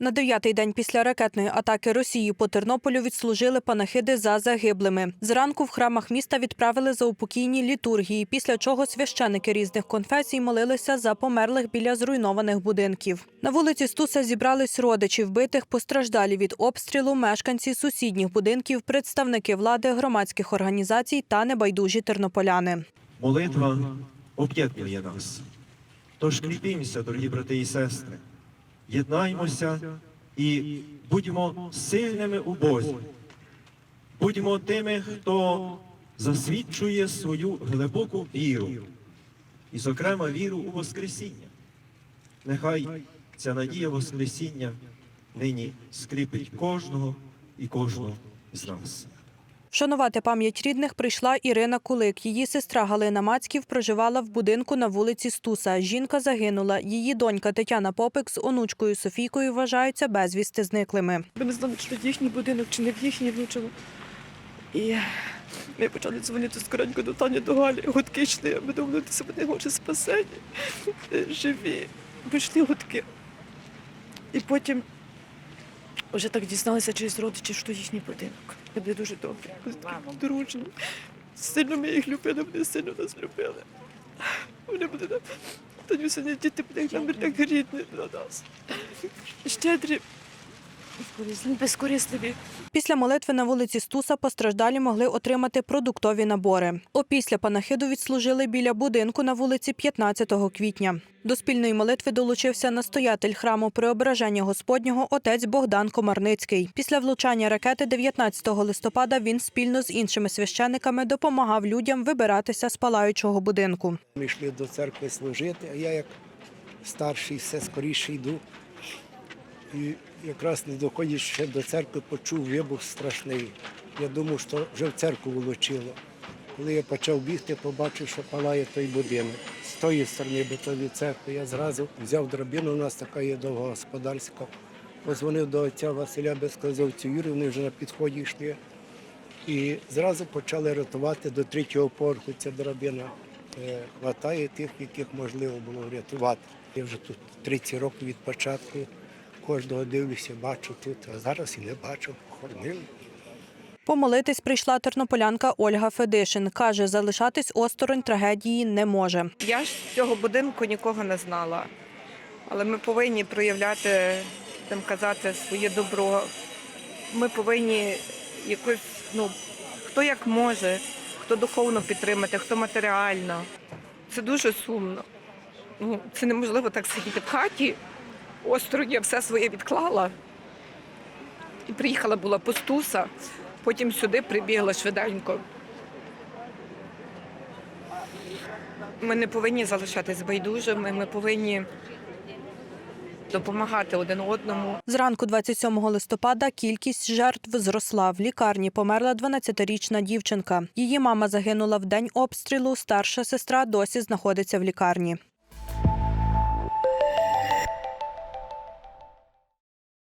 На дев'ятий день після ракетної атаки Росії по Тернополю відслужили панахиди за загиблими. Зранку в храмах міста відправили заупокійні літургії, після чого священики різних конфесій молилися за померлих біля зруйнованих будинків. На вулиці Стуса зібрались родичі вбитих, постраждалі від обстрілу, мешканці сусідніх будинків, представники влади, громадських організацій та небайдужі тернополяни. Молитва об'єднує нас. Тож кріпімося, дорогі брати і сестри, єднаймося і будьмо сильними у Бозі. Будьмо тими, хто засвідчує свою глибоку віру, і, зокрема, віру у Воскресіння. Нехай ця надія Воскресіння нині скріпить кожного і кожного з нас. Вшанувати пам'ять рідних прийшла Ірина Кулик. Її сестра Галина Мацьків проживала в будинку на вулиці Стуса. Жінка загинула. Її донька Тетяна Попик з онучкою Софійкою вважаються безвісти зниклими. Ми не знали, чи в їхній будинок, чи не в їхній влучило. І ми почали дзвонити скоренько до Тані до Галі. Гудки йшли, ми думали, що вони може спасені, е, живі. Пішли гудки. І потім вже так дізналися через родичів, що їхній будинок. Були дуже вони дружні. Сильно ми їх любили, вони сильно нас любили. Вони були нам, Танюсині діти будуть нам як рідні для нас. Щедрі, безкорисливі. Після молитви на вулиці Стуса постраждалі могли отримати продуктові набори. Опісля панахиду відслужили біля будинку на вулиці 15 квітня. До спільної молитви долучився настоятель храму Преображення Господнього отець Богдан Комарницький. Після влучання ракети 19 листопада він спільно з іншими священиками допомагав людям вибиратися з палаючого будинку. Ми йшли до церкви служити, а я як старший все скоріше йду. І якраз не доходячи ще до церкви, почув вибух страшний. Я думав, що вже в церкву влучило. Коли я почав бігти, побачив, що палає той будинок. З тої сторони, бо церкви, я зразу взяв драбину, у нас така є довгогосподарська. Позвонив до отця Василя Безказовцю Юрі, вони вже на підході йшли. І зразу почали рятувати до третього поверху. Ця драбина е, хватає тих, яких можливо було врятувати. Я вже тут 30 років від початку. Кожного дивлюся, бачу тут, а зараз і не бачу, похоронили. Помолитись прийшла тернополянка Ольга Федишин. Каже, залишатись осторонь трагедії не може. Я ж цього будинку нікого не знала. Але ми повинні проявляти, там казати своє добро. Ми повинні якось, ну, хто як може, хто духовно підтримати, хто матеріально. Це дуже сумно. Ну, це неможливо так сидіти в хаті. Осторонь я все своє відклала. І приїхала була по Стуса, потім сюди прибігла швиденько. Ми не повинні залишатись байдужими, ми повинні допомагати один одному. Зранку 27 листопада кількість жертв зросла. В лікарні померла 12-річна дівчинка. Її мама загинула в день обстрілу. Старша сестра досі знаходиться в лікарні.